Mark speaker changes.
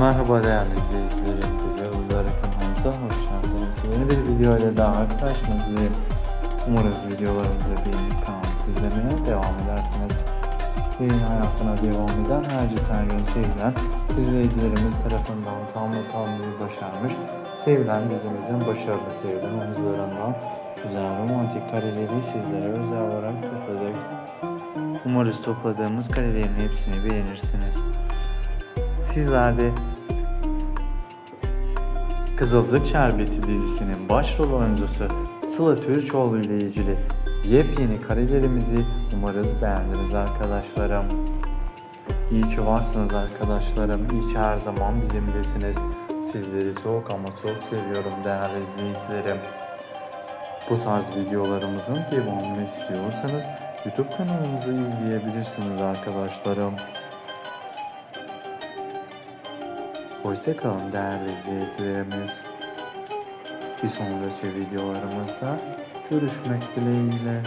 Speaker 1: Merhaba değerli izleyicilerim, Kızıl Yıldızlar kanalımıza hoş geldiniz. Yeni bir video ile daha karşınızdayım. Umarız videolarımızı beğenip kanalımızı izlemeye devam edersiniz. Yayın hayatına devam eden Hercis her gün sevilen izleyicilerimiz tarafından tam not almayı başarmış. Sevilen dizimizin başarılı sevilen omuzlarından güzel romantik kareleri sizlere özel olarak topladık. Umarız topladığımız karelerin hepsini beğenirsiniz. Sizler de Kızılcık Şerbeti dizisinin başrol oyuncusu Sıla Türkoğlu ile ilgili yepyeni karelerimizi umarız beğendiniz arkadaşlarım. İyi ki varsınız arkadaşlarım. İyi ki her zaman bizimlesiniz. Sizleri çok ama çok seviyorum değerli izleyicilerim. Bu tarz videolarımızın devamını istiyorsanız YouTube kanalımızı izleyebilirsiniz arkadaşlarım. Hoşçakalın değerli izleyicilerimiz. Bir sonraki videolarımızda görüşmek dileğiyle.